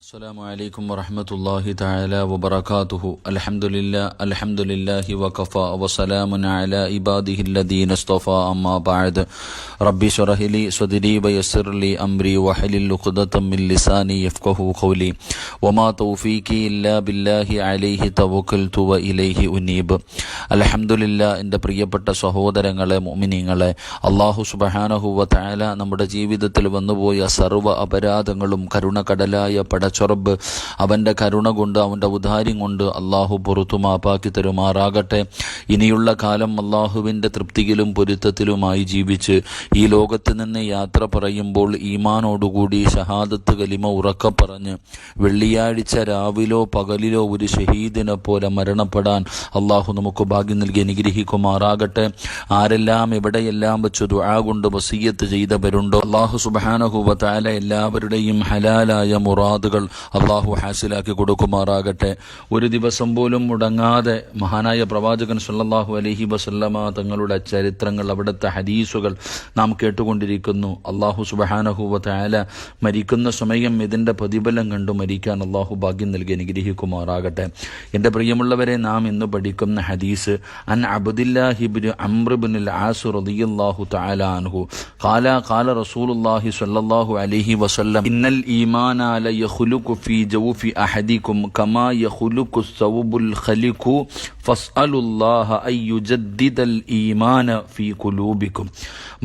السلام عليكم ورحمة الله تعالى وبركاته الحمد لله الحمد لله وكفى وسلام على عباده الذين اصطفى أما بعد ربي اشرح لي صدري ويسر لي أمري واحلل عقدة من لساني يفقه قولي وما توفيقي إلا بالله عليه توكلت وإليه أنيب الحمد لله എൻ്റെ പ്രിയപ്പെട്ട സഹോദരങ്ങളെ മുഅ്മിനീങ്ങളെ അള്ളാഹു സുബ്ഹാനഹു വ തആല നമ്മുടെ ജീവിതത്തിൽ വന്നുപോയ സർവ്വ അപരാധങ്ങളും കരുണകടലായ പടച്ചുറബ് അവന്റെ കരുണ കൊണ്ട് അവന്റെ ഉദാര്യം കൊണ്ട് അള്ളാഹു പുറത്തു മാപ്പാക്കി തരുമാറാകട്ടെ. ഇനിയുള്ള കാലം അള്ളാഹുവിന്റെ തൃപ്തിയിലും പൊരുത്തത്തിലുമായി ജീവിച്ച് ഈ ലോകത്ത് നിന്ന് യാത്ര പറയുമ്പോൾ ഈമാനോടുകൂടി ഷഹാദത്ത് കലിമ ഉറക്ക പറഞ്ഞ് വെള്ളിയാഴ്ച രാവിലോ പകലിലോ ഒരു ഷഹീദിനെ പോലെ മരണപ്പെടാൻ അള്ളാഹു നമുക്ക് ഭാഗ്യം നൽകി അനുഗ്രഹിക്കുമാറാകട്ടെ. ആരെല്ലാം എവിടെയെല്ലാം വെച്ച് ദുആ കൊണ്ട് വസീയത്ത് ചെയ്തവരുണ്ടോ? അള്ളാഹു സുബാനഹുവ താല എല്ലാവരുടെയും ഹലാലായ മുറാദുകൾ അള്ളാഹു ഹാസിലാക്കി കൊടുക്കുമാറാകട്ടെ. ഒരു ദിവസം പോലും മുടങ്ങാതെ മഹാനായ പ്രവാചകൻ സല്ലാഹു അലഹി വസല്ലമ തങ്ങളുടെ ചരിത്രങ്ങൾ അവിടുത്തെ ഹദീസുകൾ നാം കേട്ടുകൊണ്ടിരിക്കുന്നു. അള്ളാഹു സുബഹാനഹുവല മരിക്കുന്ന സമയം ഇതിന്റെ പ്രതിഫലം കണ്ടു മരിക്കാൻ അള്ളാഹു ഭാഗ്യം നൽകി അനുഗ്രഹിക്കുമാറാകട്ടെ. എന്റെ പ്രിയമുള്ളവരെ നാം ഇന്ന് പഠിക്കുന്ന ഹദീസ് അൻ അബ്ദുല്ലാഹിബിൻ അമ്രബിനിൽ ആസു റളിയല്ലാഹു തആല അൻഹു ഖാല ഖാല റസൂലുള്ളാഹി സ്വല്ലല്ലാഹു അലൈഹി വസല്ലം ഇന്നൽ ഈമാന ല യഖ്ലുഖു ഫീ ജൗഫി അഹദികും കമാ യഖ്ലുഖു സൗബുൽ ഖലിഖു ഫസ്അലുല്ലാഹ അൻ യുജദ്ദിദൽ ഈമാന ഫീ ഖുലൂബിക്കും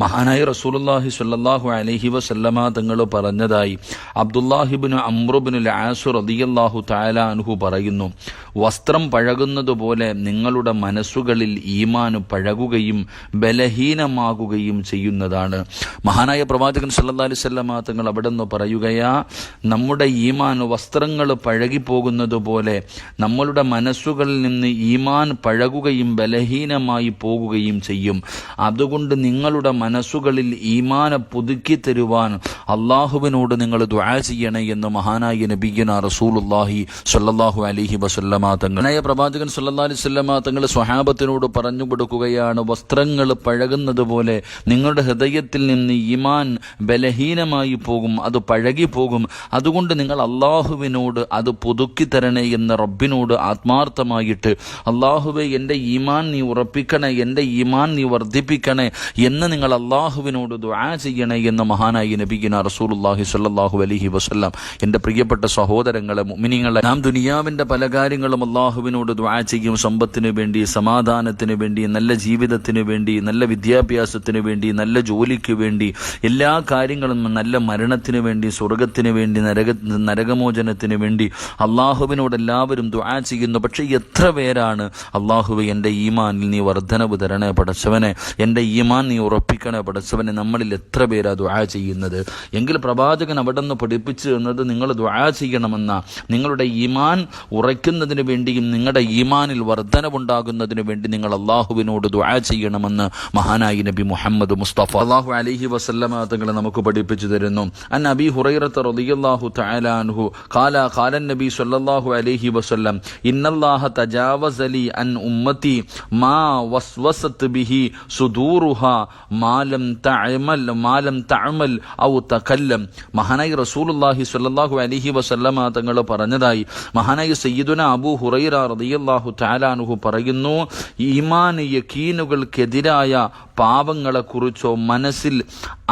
മഹാനായ റസൂലുള്ളാഹി സ്വല്ലല്ലാഹു അലൈഹി വസല്ലമ തങ്ങൾ പറഞ്ഞതായി അബ്ദുല്ലാഹിബ്നു അമ്രുബിനുൽ ആസു റളിയല്ലാഹു തആല അൻഹു പറയുന്നു വസ്ത്രം പഴകുന്നതുപോലെ നിങ്ങളുടെ മനസ്സുകളിൽ ഈമാൻ പഴകുകയും ബലഹീനമാകുകയും ചെയ്യുന്നതാണ്. മഹാനായ പ്രവാചകൻ സല്ലല്ലാഹു അലൈഹി വസല്ലമ തങ്ങൾ അവിടെ നിന്ന് പറയുകയാ നമ്മുടെ ഈമാൻ വസ്ത്രങ്ങൾ പഴകിപ്പോകുന്നതുപോലെ നമ്മളുടെ മനസ്സുകളിൽ നിന്ന് ഈമാൻ പഴകുകയും ബലഹീനമായി പോകുകയും ചെയ്യും. അതുകൊണ്ട് നിങ്ങളുടെ മനസ്സുകളിൽ ഈമാനെ പുതുക്കി തരുവാൻ അള്ളാഹുവിനോട് നിങ്ങൾ ദുആ ചെയ്യണേ എന്ന് മഹാനായ നബിയന റസൂലുള്ളാഹി സ്വല്ലല്ലാഹു അലൈഹി വസല്ലമ തങ്ങൾ നയ പ്രവാചകൻ സല്ലാ അലൈഹി തങ്ങൾ സ്വഹാബത്തിനോട് പറഞ്ഞു കൊടുക്കുകയാണ് വസ്ത്രങ്ങൾ പഴകുന്നത് പോലെ നിങ്ങളുടെ ഹൃദയത്തിൽ നിന്ന് ഈമാൻ ബലഹീനമായി പോകും അത് പഴകി പോകും അതുകൊണ്ട് നിങ്ങൾ അള്ളാഹുവിനോട് അത് പുതുക്കി തരണേ എന്ന് റബ്ബിനോട് ആത്മാർത്ഥമായിട്ട് അള്ളാഹുവെ എന്റെ ഈമാൻ നീ ഉറപ്പിക്കണേ എന്റെ ഈമാൻ നീ വർദ്ധിപ്പിക്കണേ എന്ന് നിങ്ങൾ അള്ളാഹുവിനോട് ദ്വാ ചെയ്യണേ എന്ന് മഹാനായി നബിഗിന റസൂലുള്ളാഹി സ്വല്ലല്ലാഹു അലഹി വസല്ലം എന്റെ പ്രിയപ്പെട്ട സഹോദരങ്ങളെ മുഅ്മിനീങ്ങളെ നാം ദുനിയാവിന്റെ പല കാര്യങ്ങളും അള്ളാഹുവിനോട് ദ്വാ ചെയ്യും. സമ്പത്തിന് വേണ്ടി സമാധാനത്തിന് വേണ്ടി നല്ല ജീവിതത്തിന് വേണ്ടി നല്ല വിദ്യാഭ്യാസത്തിന് വേണ്ടി നല്ല ജോലിക്ക് വേണ്ടി എല്ലാ കാര്യങ്ങളും നല്ല മരണത്തിന് വേണ്ടി സ്വർഗത്തിന് വേണ്ടി നരക നരകമോചനത്തിന് വേണ്ടി അള്ളാഹുവിനോട് എല്ലാവരും ദുആ ചെയ്യുന്നു. പക്ഷേ എത്ര പേരാണ് അള്ളാഹുവെ എന്റെ ഈമാനിൽ നീ വർധനവ് തരണേ പടച്ചവനെ എന്റെ ഈമാൻ നീ ഉറപ്പിക്കണേ പടച്ചവനെ നമ്മളിൽ എത്ര പേരാ ദുആ ചെയ്യുന്നത്? എങ്കിൽ പ്രവാചകൻ അവിടെ നിന്ന് പഠിപ്പിച്ചു എന്നത് നിങ്ങൾ ദുആ ചെയ്യണമെന്ന നിങ്ങളുടെ ഈമാൻ ഉറയ്ക്കുന്നതിന് വേണ്ടിയും നിങ്ങളുടെ ഈമാനിൽ വർധനവുണ്ടാകുന്നതിന് വേണ്ടി നിങ്ങൾ അള്ളാഹുവിനോട് ദുആ ചെയ്യണമെന്ന് മഹാനായി നബി മുഹമ്മദ് മുസ്തഫ. അള്ളാഹു അലഹി വസല്ലമ തങ്ങളെ നമുക്ക് പഠിപ്പിച്ചു തരുന്നു. അൻ അബി ഹുറൈറത്ത് റളിയല്ലാഹു തആല അൻഹു. ഖാല ഖാല നബി സല്ലല്ലാഹു അലൈഹി വസല്ലം ഇന്നല്ലാഹ തജാവസ ലി അൻ ഉമ്മത്തി മാ വസ്വസത് ബിഹി സുദൂറുഹ മാലം തഅമൽ മാലം തഅമൽ ഔ തകല്ലം. മഹാനായി റസൂലുള്ളാഹി സ്വല്ലല്ലാഹു അലൈഹി വസല്ലമ തങ്ങൾ പറഞ്ഞതായി. മഹാനായി സയ്യിദുന അബൂ ഹുറൈറ റളിയല്ലാഹു തആല അൻഹു പറയുന്നു ഈമാൻ യക്കീനുകൾക്കെതിരായ പാപങ്ങളെക്കുറിച്ചോ മനസ്സിൽ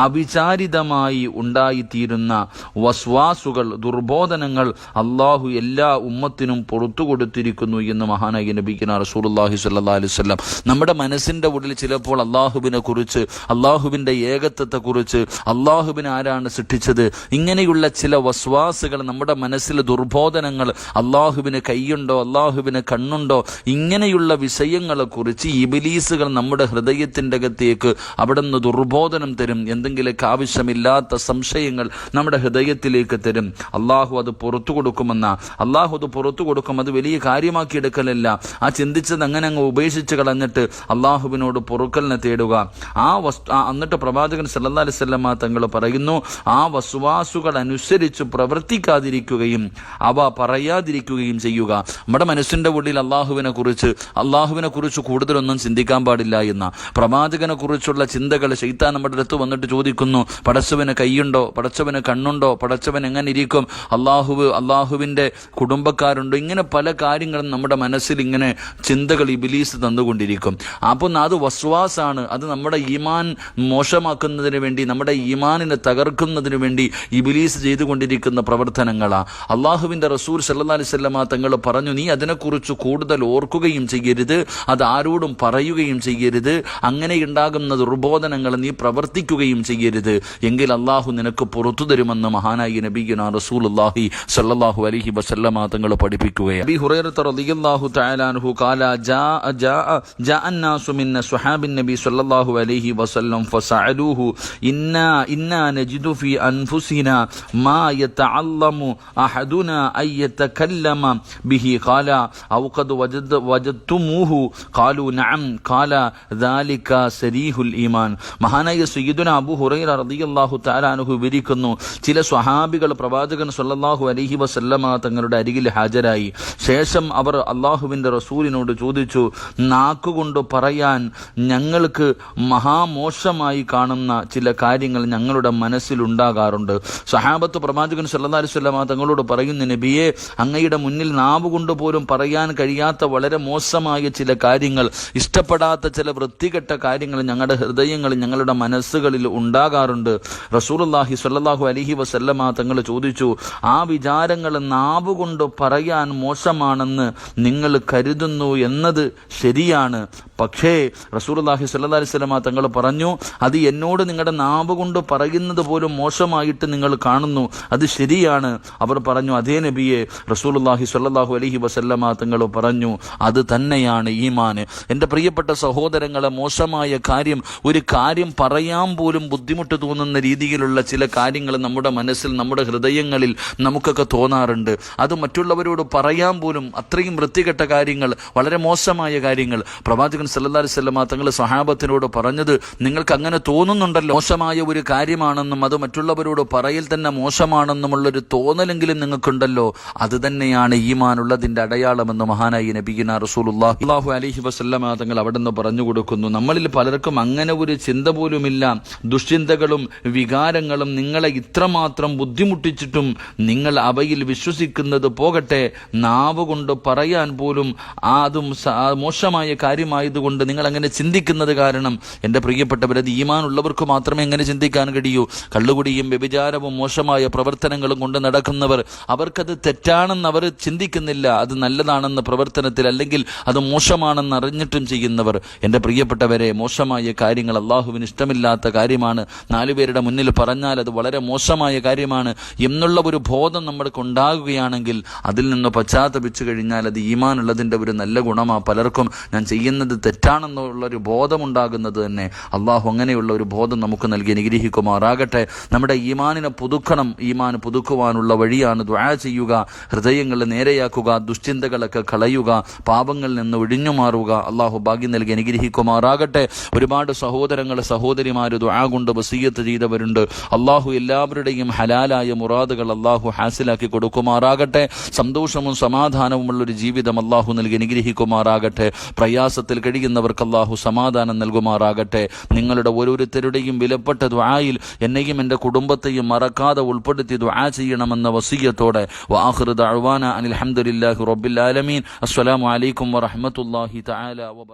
അവിചാരിതമായി ഉണ്ടായിത്തീരുന്ന വസ്വാസുകൾ ദുർബോധനങ്ങൾ അള്ളാഹു എല്ലാ ഉമ്മത്തിനും പുറത്തു കൊടുത്തിരിക്കുന്നു എന്ന് മഹാനായി നബിക്കുന്ന റസൂലുള്ളാഹി സ്വല്ലല്ലാഹി അലൈഹി വസല്ലം. നമ്മുടെ മനസ്സിന്റെ ഉള്ളിൽ ചിലപ്പോൾ അള്ളാഹുവിനെ കുറിച്ച് അള്ളാഹുവിന്റെ ഏകത്വത്തെക്കുറിച്ച് അള്ളാഹുവിനെ ആരാണ് സൃഷ്ടിച്ചത്? ഇങ്ങനെയുള്ള ചില വസ്വാസുകൾ നമ്മുടെ മനസ്സിലെ ദുർബോധനങ്ങൾ അള്ളാഹുവിന് കൈയുണ്ടോ അള്ളാഹുവിന് കണ്ണുണ്ടോ ഇങ്ങനെയുള്ള വിഷയങ്ങളെക്കുറിച്ച് ഇബിലീസുകൾ നമ്മുടെ ഹൃദയത്തിന്റെ അകത്തേക്ക് അവിടെ നിന്ന് ദുർബോധനം തരും. എന്തെങ്കിലുമൊക്കെ ആവശ്യമില്ലാത്ത സംശയങ്ങൾ നമ്മുടെ ഹൃദയത്തിലേക്ക് തരും. അള്ളാഹു അത് പുറത്തു കൊടുക്കുമെന്ന. അള്ളാഹു അത് പുറത്തു കൊടുക്കും. അത് വലിയ കാര്യമാക്കി എടുക്കലല്ല. ആ ചിന്തിച്ചത് അങ്ങനെ അങ്ങ് ഉപേക്ഷിച്ച് കളഞ്ഞിട്ട് അള്ളാഹുവിനോട് പൊറുക്കലിനെ തേടുക. ആ വസ്തു എന്നിട്ട് പ്രവാചകൻ സല്ലാ അലൈഹി വസല്ലമ തങ്ങൾ പറയുന്നു ആ വസ്വാസുകൾ അനുസരിച്ച് പ്രവർത്തിക്കാതിരിക്കുകയും അവ പറയാതിരിക്കുകയും ചെയ്യുക. നമ്മുടെ മനസ്സിന്റെ ഉള്ളിൽ അള്ളാഹുവിനെ കുറിച്ച് അള്ളാഹുവിനെ കുറിച്ച് കൂടുതലൊന്നും ചിന്തിക്കാൻ പാടില്ല എന്ന. പ്രവാചകനെ കുറിച്ചുള്ള ചിന്തകൾ ശൈത്താൻ നമ്മുടെ അടുത്ത് വന്നിട്ട് ചോദിക്കുന്നു പടച്ചവന് കൈയുണ്ടോ? പടച്ചവന് കണ്ണുണ്ടോ? പടച്ചവൻ എങ്ങനെ ഇരിക്കും? അള്ളാഹുവ് അള്ളാഹുവിന്റെ കുടുംബക്കാരുണ്ടോ? ഇങ്ങനെ പല കാര്യങ്ങളും നമ്മുടെ മനസ്സിൽ ഇങ്ങനെ ചിന്തകൾ ഈ ബിലീസ് തന്നുകൊണ്ടിരിക്കും. അപ്പോൾ അത് വസ്വാസാണ്. അത് നമ്മുടെ ഈമാൻ മോശമാക്കുന്നതിന് വേണ്ടി നമ്മുടെ ഈമാനിനെ തകർക്കുന്നതിന് വേണ്ടി ഈ ബിലീസ് ചെയ്തുകൊണ്ടിരിക്കുന്ന പ്രവർത്തനങ്ങളാണ് അള്ളാഹുവിന്റെ റസൂർ സല്ലാ അലിസ്വല്ലമ തങ്ങൾ പറഞ്ഞു നീ അതിനെക്കുറിച്ച് കൂടുതൽ ഓർക്കുകയും ചെയ്യരുത്. അത് ആരോടും പറയുകയും ചെയ്യരുത്. അങ്ങനെ ഉണ്ടാകുന്ന ദുർബോധനങ്ങൾ നീ പ്രവർത്തിക്കുകയും ചെയ്യരുത് എങ്കിൽ അള്ളാഹു നിനക്ക് പുറത്തു തരുമെന്ന് മഹാനായി നബീന റസൂൽ അള്ളാഹി സല്ലാഹു അലഹി വസല്ലമ തങ്ങൾ പഠിപ്പിക്കുകയാണ് അബി ഹുറൈറത്ത് റളിയല്ലാഹു തആല അൻഹു ഖാല ജാ ജാ ജാ الناس من صحاب النبي صلى الله عليه وسلم فسألوه إنا إنا نجد في أنفسنا ما يتعلم أحدنا أن يتكلم به قال أو قد وجد وجدتموه قالوا نعم قال ذلك സരീഹുൽ ഈമാൻ. മഹാനായ സയ്യിദുന അബു ഹുറൈർ അറദിയല്ലാഹു താലാനുഹു വിവരിക്കുന്നു ചില സ്വഹാബികൾ പ്രവാചകൻ സല്ലാഹു അലഹി വസല്ലമ തങ്ങളുടെ അരികിൽ ഹാജരായി. ശേഷം അവർ അള്ളാഹുവിന്റെ റസൂലിനോട് ചോദിച്ചു നാക്കുകൊണ്ട് പറയാൻ ഞങ്ങൾക്ക് മഹാമോശമായി കാണുന്ന ചില കാര്യങ്ങൾ ഞങ്ങളുടെ മനസ്സിലുണ്ടാകാറുണ്ട് സഹാബത്ത് പ്രവാചകൻ സല്ലാ വസല്ലമ തങ്ങളോട് പറയുന്ന നബിയെ അങ്ങയുടെ മുന്നിൽ നാവ് കൊണ്ട് പോലും പറയാൻ കഴിയാത്ത വളരെ മോശമായ ചില കാര്യങ്ങൾ ഇഷ്ടപ്പെടാത്ത ചില വൃത്തികെട്ട കാര്യങ്ങൾ ഞങ്ങളുടെ ഹൃദയങ്ങളിൽ ഞങ്ങളുടെ മനസ്സുകളിൽ ഉണ്ടാകാറുണ്ട്. റസൂലുള്ളാഹി സല്ലാഹു അലൈഹി വസല്ലമ തങ്ങൾ ചോദിച്ചു ആ വിചാരങ്ങൾ നാവ് കൊണ്ട് പറയാൻ മോശമാണെന്ന് നിങ്ങൾ കരുതുന്നു എന്നത് ശരിയാണ്. പക്ഷേ റസൂലുള്ളാഹി സല്ലാ അലൈഹി വസല്ലമ തങ്ങൾ പറഞ്ഞു അത് എന്നോട് നിങ്ങളുടെ നാവ് കൊണ്ട് പറയുന്നത് പോലും മോശമായിട്ട് നിങ്ങൾ കാണുന്നു. അത് ശരിയാണ്. അവർ പറഞ്ഞു അതേ നബിയെ റസൂലുള്ളാഹി സല്ലാഹു അലഹി വസല്ലമ തങ്ങൾ പറഞ്ഞു അത് തന്നെയാണ് ഈമാന്. എന്റെ പ്രിയപ്പെട്ട സഹോദരങ്ങളെ മോശമായ കാര്യം ഒരു കാര്യം പറയാൻ പോലും ബുദ്ധിമുട്ട് തോന്നുന്ന രീതിയിലുള്ള ചില കാര്യങ്ങൾ നമ്മുടെ മനസ്സിൽ നമ്മുടെ ഹൃദയങ്ങളിൽ നമുക്കൊക്കെ തോന്നാറുണ്ട്. അത് മറ്റുള്ളവരോട് പറയാൻ പോലും അത്രയും വൃത്തികെട്ട കാര്യങ്ങൾ വളരെ മോശമായ കാര്യങ്ങൾ. പ്രവാചകൻ സല്ലല്ലാഹു അലൈഹി വസല്ലമ തങ്ങൾ സഹാബത്തിനോട് പറഞ്ഞത് നിങ്ങൾക്ക് അങ്ങനെ തോന്നുന്നുണ്ടല്ലോ. മോശമായ ഒരു കാര്യമാണെന്നും അത് മറ്റുള്ളവരോട് പറയൽ തന്നെ മോശമാണെന്നുമുള്ളൊരു തോന്നലെങ്കിലും നിങ്ങൾക്കുണ്ടല്ലോ. അത് തന്നെയാണ് ഈമാനുള്ളതിന്റെ അടയാളമെന്ന് മഹാനായി നബീന റസൂൽ അലൈഹി വസല്ലമ തങ്ങൾ അവിടെ നിന്ന് പറഞ്ഞു കൊടുക്കുന്നു. നമ്മളിൽ പലർക്കും അങ്ങനെ ഒരു ചിന്ത പോലുമില്ല. ദുഷ്ചിന്തകളും വികാരങ്ങളും നിങ്ങളെ ഇത്രമാത്രം ബുദ്ധിമുട്ടിച്ചിട്ടും നിങ്ങൾ അവയിൽ വിശ്വസിക്കുന്നത് പോകട്ടെ നാവ് കൊണ്ട് പറയാൻ പോലും അതും മോശമായ കാര്യമായതുകൊണ്ട് നിങ്ങൾ അങ്ങനെ ചിന്തിക്കുന്നത് കാരണം എന്റെ പ്രിയപ്പെട്ടവരത് ഈമാനുള്ളവർക്ക് മാത്രമേ എങ്ങനെ ചിന്തിക്കാൻ കഴിയൂ. കള്ളുകുടിയും വ്യഭിചാരവും മോശമായ പ്രവർത്തനങ്ങളും കൊണ്ട് നടക്കുന്നവർ അവർക്കത് തെറ്റാണെന്ന് അവർ ചിന്തിക്കുന്നില്ല. അത് നല്ലതാണെന്ന പ്രവർത്തനത്തിൽ അല്ലെങ്കിൽ അത് മോശമാണെന്ന് അറിഞ്ഞിട്ടും ചെയ്യുന്നവർ. എന്റെ പ്രിയപ്പെട്ടവരെ മോശമായ കാര്യങ്ങൾ അള്ളാഹുവിന് ഇഷ്ടമില്ലാത്ത കാര്യമാണ്. നാലുപേരുടെ മുന്നിൽ പറഞ്ഞാൽ അത് വളരെ മോശമായ കാര്യമാണ്. എന്നുള്ള ഒരു ബോധം നമ്മൾക്ക് ഉണ്ടാകുകയാണെങ്കിൽ അതിൽ നിന്ന് പശ്ചാത്തപിച്ചു കഴിഞ്ഞാൽ അത് ഈമാനുള്ളതിന്റെ ഒരു നല്ല ഗുണമാണ് പലർക്കും. ഞാൻ ചെയ്യുന്നത് തെറ്റാണെന്നുള്ള ഒരു ബോധമുണ്ടാകുന്നത് തന്നെ. അള്ളാഹു അങ്ങനെയുള്ള ഒരു ബോധം നമുക്ക് നൽകി അനുഗ്രഹിക്കുമാറാകട്ടെ. നമ്മുടെ ഈമാനിനെ പുതുക്കണം. ഈമാൻ പുതുക്കുവാനുള്ള വഴിയാണ് ദ്വാ ചെയ്യുക. ഹൃദയങ്ങൾ നേരെയാക്കുക. ദുശ്ചിന്തകളൊക്കെ കളയുക. പാപങ്ങളിൽ നിന്ന് ഒഴിഞ്ഞു മാറുക അള്ളാഹു ഭാഗ്യം നൽകി അനുഗ്രഹിക്കുമാറാകട്ടെ. ഒരുപാട് സഹോദരങ്ങൾ സഹോദരിമാർ ദുആ കൊണ്ട് വസീയത്ത് ചെയ്തവരുണ്ട്. അള്ളാഹു എല്ലാവരുടെയും ഹലാലായ മുറാദുകൾ അള്ളാഹു ഹാസിലാക്കി കൊടുക്കുമാറാകട്ടെ. സന്തോഷവും സമാധാനവുമുള്ള ഒരു ജീവിതം അള്ളാഹു നൽകി അനുഗ്രഹിക്കുമാറാകട്ടെ. പ്രയാസത്തിൽ കഴിയുന്നവർക്ക് അള്ളാഹു സമാധാനം നൽകുമാറാകട്ടെ. നിങ്ങളുടെ ഓരോരുത്തരുടെയും വിലപ്പെട്ട ദുആയിൽ എന്നെയും എന്റെ കുടുംബത്തെയും മറക്കാതെ ഉൾപ്പെടുത്തി ദ്വാ ചെയ്യണമെന്ന വസീയത്തോടെ. വാഹൃദ അഴ്വാന അനിൽ അഹമ്മദില്ലാഹി റബ്ബിൽ ആലമീൻ. അസ്സലാമു അലൈക്കും വറഹ്മത്തുള്ളാഹി തആല വബറകാതുഹു